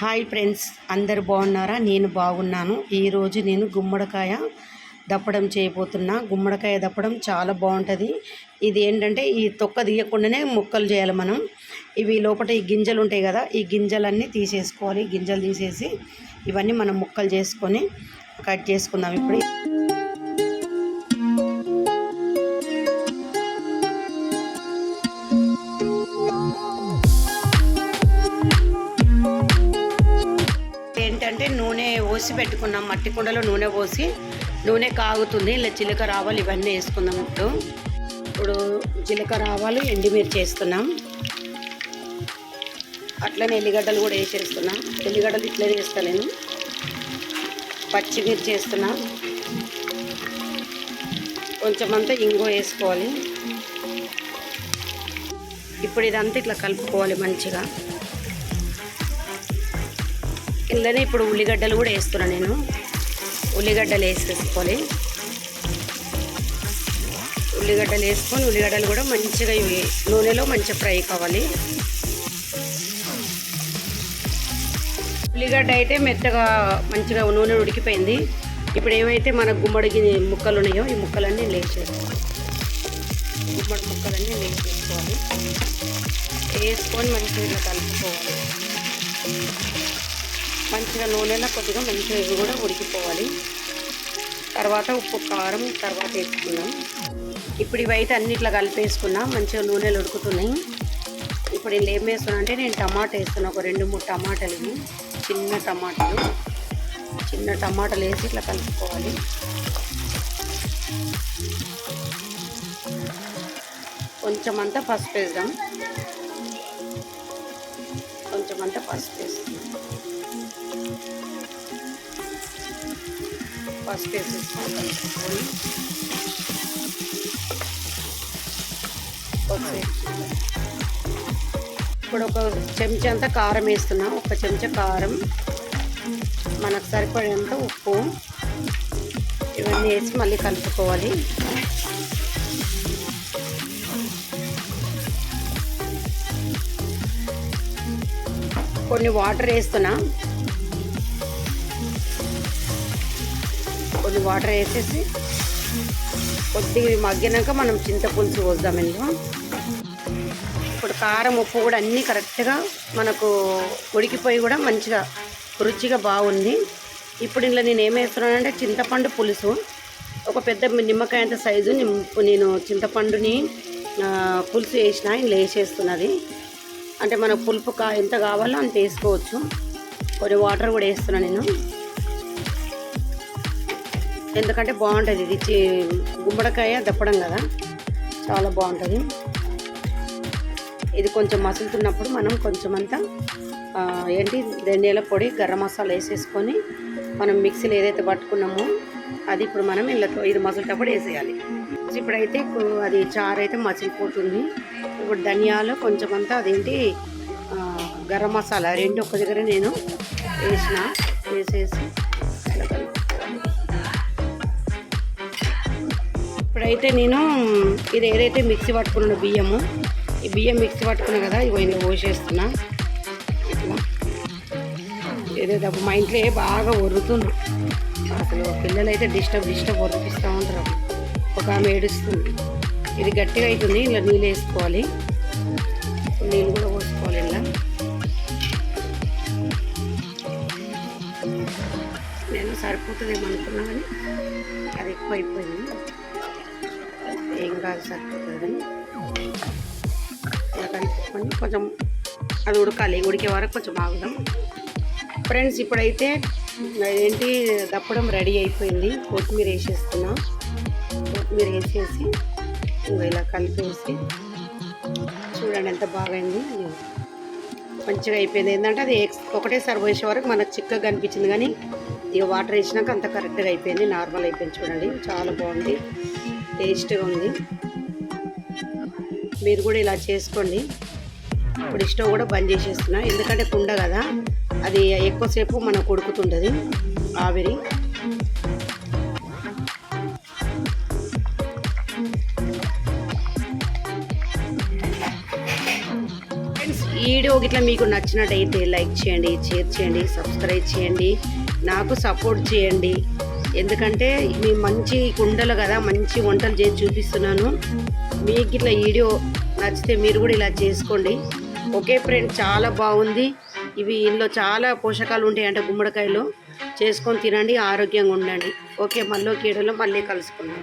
Hi friends అందరు బాగున్నారా? నేను బాగున్నాను. ఈరోజు నేను గుమ్మడికాయ దప్పడం చేయబోతున్నా. గుమ్మడికాయ దప్పడం చాలా బాగుంటుంది. ఇది ఏంటంటే ఈ తొక్క తీయకుండానే ముక్కలు చేయాలి మనం. ఇవి లోపల ఈ గింజలు ఉంటాయి కదా ఈ గింజలన్నీ తీసేసుకోవాలి. గింజలు తీసేసి ఇవన్నీ మనం ముక్కలు చేసుకొని కట్ చేసుకుందాం ఇప్పుడు. ఏంటంటే నూనె పోసి పెట్టుకున్నాం మట్టి కుండలో నూనె పోసి నూనె కాగుతుంది ఇలా జీలకర్ర ఆవాలు ఇవన్నీ వేసుకుందాం ఇప్పుడు. ఇప్పుడు జీలకర్ర ఆవాలు ఎండిమిర్చి వేస్తున్నాం. అట్లనే ఎల్లిగడ్డలు కూడా వేసేస్తున్నాం. ఎల్లిగడ్డలు ఇట్లనే వేస్తా నేను. పచ్చిమిర్చి వేస్తున్నా. కొంచెం అంతా ఇంగో వేసుకోవాలి. ఇప్పుడు ఇదంతా ఇట్లా కలుపుకోవాలి మంచిగా. కిందనే ఇప్పుడు ఉల్లిగడ్డలు కూడా వేస్తున్నాను నేను. ఉల్లిగడ్డలు వేసేసుకోవాలి ఉల్లిగడ్డలు వేసుకొని ఉల్లిగడ్డలు కూడా మంచిగా నూనెలో మంచిగా ఫ్రై కావాలి. ఉల్లిగడ్డ అయితే మెత్తగా మంచిగా నూనె ఉడికిపోయింది. ఇప్పుడు ఏమైతే మన గుమ్మడికి ముక్కలు ఉన్నాయో ఈ ముక్కలన్నీ లేచేసుకోవాలి. గుమ్మడి ముక్కలన్నీ లేచేసుకోవాలి. వేసుకొని మంచిగా కలుపుకోవాలి. మంచిగా నూనెలో కొద్దిగా మంచిగా ఇవి కూడా ఉడికిపోవాలి. తర్వాత ఉప్పు కారం తర్వాత వేసుకున్నాం. ఇప్పుడు ఇవైతే అన్నిట్లో కలిపేసుకున్నా మంచిగా నూనెలు ఉడుకుతున్నాయి. ఇప్పుడు నేను ఏం వేస్తున్నా అంటే నేను టమాటా వేస్తున్నా ఒక రెండు మూడు టమాటాలు చిన్న టమాటాలు. చిన్న టమాటాలు వేసి ఇట్లా కలుపుకోవాలి. కొంచెం అంతా పసుపు వేద్దాం. కొంచెం అంతా పసుపు వేస్తున్నాం. పసుపు వేసేసుకొని కలుపుకొని ఇప్పుడు ఒక చెంచా అంతా కారం వేస్తున్నాం. ఒక చెంచా కారం. మనకు సరిపడేంత ఉప్పు. ఇవన్నీ వేసి మళ్ళీ కలుపుకోవాలి. కొన్ని వాటర్ వేస్తున్నా. కొద్ది వాటర్ వేసేసి కొద్దిగా మగ్గినాక మనం చింతపులుసు పోద్దాం ఇందులో. ఇప్పుడు కారం ఉప్పు కూడా అన్నీ కరెక్ట్గా మనకు ఉడికిపోయి కూడా మంచిగా రుచిగా బాగుంది. ఇప్పుడు ఇందులో నేను ఏం వేస్తున్నానంటే చింతపండు పులుసు. ఒక పెద్ద నిమ్మకాయ అంత సైజు నేను చింతపండుని పులుసు వేసిన ఇందులో వేసేస్తున్నది అంటే మనకు పులుపు కా ఎంత కావాలో అంత వేసుకోవచ్చు. కొన్ని వాటర్ కూడా వేస్తున్నాను నేను. ఎందుకంటే బాగుంటుంది. ఇది గుమ్మడికాయ దప్పడం కదా. చాలా బాగుంటుంది. ఇది కొంచెం మసులుతున్నప్పుడు మనం కొంచెం అంతా ఏంటి ధనియాల పొడి గరం మసాలా వేసేసుకొని మనం మిక్సీలో ఏదైతే పట్టుకున్నామో అది ఇప్పుడు మనం ఇళ్ళతో ఇది మసులుటప్పుడు వేసేయాలి. ఇప్పుడైతే అది చారు అయితే మసిలిపోతుంది. ఇప్పుడు ధనియాలు కొంచెం అంతా అదేంటి గరం మసాలా రెండు ఒక్క దగ్గర నేను వేసిన వేసేసి అయితే నేను ఇది ఏదైతే మిక్సీ పట్టుకున్నాను బియ్యము ఈ బియ్యం మిక్సీ పట్టుకున్నా కదా ఇగో ఇందులో పోసేస్తున్నా. ఏదైతే మా ఇంట్లో బాగా ఒరుతుండ్రు అసలు పిల్లలు అయితే డిస్టర్బ్ డిస్టర్బ్ ఒరిపిస్తూ ఉంటారు. ఒక ఆమె ఏడుస్తుంది. ఇది గట్టిగా అవుతుంది ఇలా నీళ్ళు వేసుకోవాలి. నీళ్ళు కూడా పోసుకోవాలి ఇలా నేను సరిపోతుందేమో అనుకున్నా కానీ అది ఎక్కువ అయిపోయింది ఏం కాదు సార్ కానీ కలుపుకొని కొంచెం అది ఉడకాలి ఉడికే వరకు కొంచెం ఆగుదాం. ఫ్రెండ్స్ ఇప్పుడైతే ఏంటి దప్పడం రెడీ అయిపోయింది. కొత్తిమీర వేసేస్తున్నా. కొత్తిమీర వేసేసి ఇంకా ఇలా కలిపేసి చూడండి ఎంత బాగైంది. మంచిగా అయిపోయింది. ఏంటంటే అది ఎక్స్ ఒకటే సర్వ్ వరకు మనకు చిక్కగా కనిపించింది కానీ ఇక వాటర్ వేసినాక అంత కరెక్ట్గా అయిపోయింది. నార్మల్ అయిపోయింది చూడండి. చాలా బాగుంది. టేస్ట్గా ఉంది. మీరు కూడా ఇలా చేసుకోండి. ఇప్పుడు స్టవ్ కూడా బంద్ చేసేస్తున్నా. ఎందుకంటే కుండ కదా అది ఎక్కువసేపు మనకు ఉడుకుతుంటుంది ఆవిరి. వీడియో గిట్లా మీకు నచ్చినట్టయితే లైక్ చేయండి షేర్ చేయండి సబ్స్క్రైబ్ చేయండి. నాకు సపోర్ట్ చేయండి. ఎందుకంటే మీ మంచి కుండలు కదా మంచి వంటలు చేసి చూపిస్తున్నాను. మీకు ఇట్లా వీడియో నచ్చితే మీరు కూడా ఇలా చేసుకోండి. ఓకే ఫ్రెండ్ చాలా బాగుంది. ఇవి ఇందులో చాలా పోషకాలు ఉంటాయి అంటే గుమ్మడికాయలు. చేసుకొని తినండి ఆరోగ్యంగా ఉండండి. ఓకే మళ్ళీ కీడలో మళ్ళీ కలుసుకుందాం.